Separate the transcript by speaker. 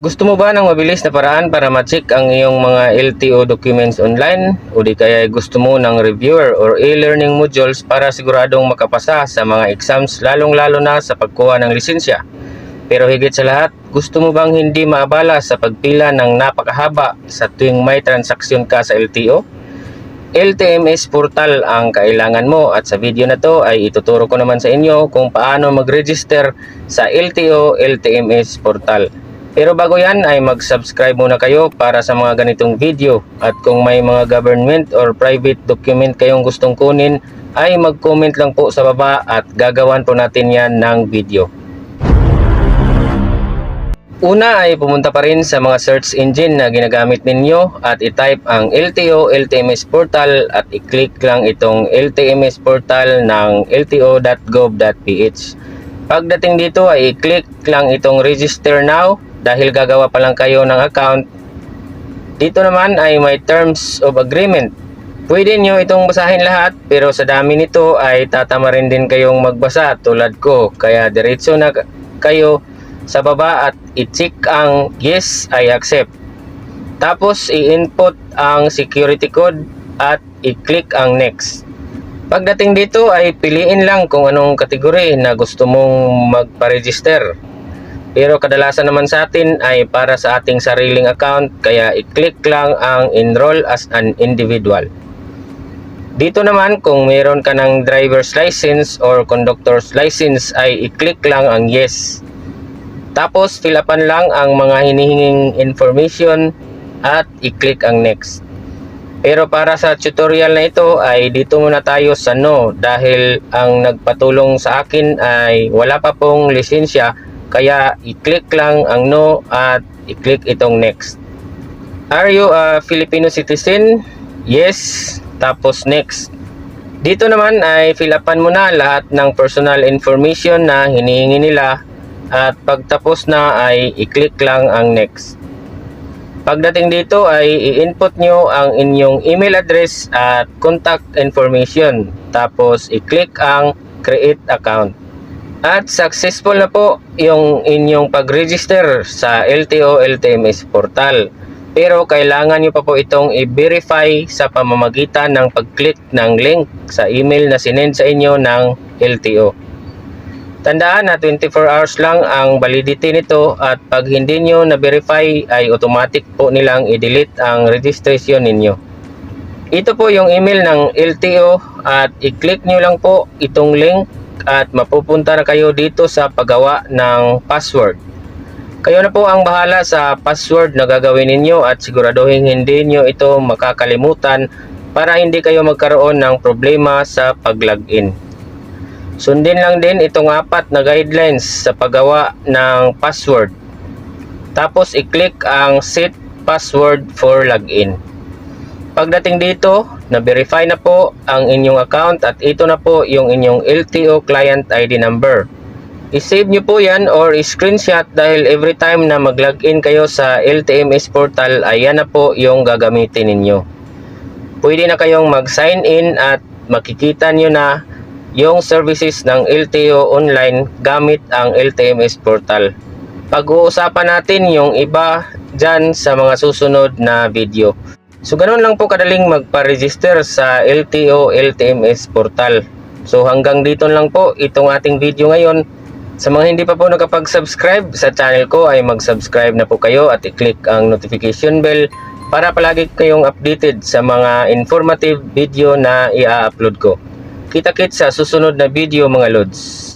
Speaker 1: Gusto mo ba ng mabilis na paraan para ma-check ang iyong mga LTO documents online? O di kaya gusto mo ng reviewer or e-learning modules para siguradong makapasa sa mga exams lalong-lalo na sa pagkuha ng lisensya? Pero higit sa lahat, gusto mo bang hindi maabala sa pagpila ng napakahaba sa tuwing may transaksyon ka sa LTO? LTMS portal ang kailangan mo at sa video na to ay ituturo ko naman sa inyo kung paano mag-register sa LTO LTMS portal. Pero bago yan ay mag-subscribe muna kayo para sa mga ganitong video at kung may mga government or private document kayong gustong kunin ay mag-comment lang po sa baba at gagawan po natin yan ng video. Una ay pumunta pa rin sa mga search engine na ginagamit ninyo at i-type ang LTO LTMS portal at i-click lang itong LTMS portal ng lto.gov.ph. Pagdating dito ay i-click lang itong register now dahil gagawa pa lang kayo ng account. Dito naman ay may terms of agreement. Pwede nyo itong basahin lahat pero sa dami nito ay tatama rin din kayong magbasa tulad ko kaya diretso na kayo sa baba at i-check ang yes, I accept. Tapos i-input ang security code at i-click ang next. Pagdating dito ay piliin lang kung anong kategory na gusto mong magpa-register. Pero kadalasan naman sa atin ay para sa ating sariling account kaya i-click lang ang enroll as an individual. Dito naman kung meron ka ng driver's license or conductor's license ay i-click lang ang yes. Tapos fill lang ang mga hinihinging information at i-click ang next. Pero para sa tutorial na ito ay dito muna tayo sa no dahil ang nagpatulong sa akin ay wala pa pong lisensya kaya i-click lang ang no at i-click itong next. Are you a Filipino citizen? Yes. Tapos next. Dito naman ay fill upan mo na lahat ng personal information na hinihingi nila at pagtapos na ay i-click lang ang next. Pagdating dito ay i-input nyo ang inyong email address at contact information. Tapos i-click ang create account. At successful na po yung inyong pag-register sa LTO LTMS portal. Pero kailangan nyo pa po itong i-verify sa pamamagitan ng pag-click ng link sa email na sinend sa inyo ng LTO. Tandaan na 24 hours lang ang validity nito at pag hindi nyo na-verify ay automatic po nilang i-delete ang registration ninyo. Ito po yung email ng LTO at i-click nyo lang po itong link at mapupunta na kayo dito sa paggawa ng password. Kayo na po ang bahala sa password na gagawin ninyo at siguraduhin hindi nyo ito makakalimutan para hindi kayo magkaroon ng problema sa pag-login. Sundin lang din itong apat na guidelines sa paggawa ng password. Tapos i-click ang set password for login. Pagdating dito, na-verify na po ang inyong account at ito na po yung inyong LTO client ID number. I-save nyo po yan or i-screenshot dahil every time na mag-login kayo sa LTMS portal ay yan na po yung gagamitin ninyo. Pwede na kayong mag-sign in at makikita nyo na yung services ng LTO online gamit ang LTMS portal. Pag-uusapan natin yung iba dyan sa mga susunod na video. So ganun lang po kadaling magpa-register sa LTO LTMS portal. So hanggang dito lang po itong ating video ngayon. Sa mga hindi pa po nakapag-subscribe sa channel ko ay mag-subscribe na po kayo at i-click ang notification bell para palagi kayong updated sa mga informative video na i-upload ko. Kita-kits sa susunod na video mga lods.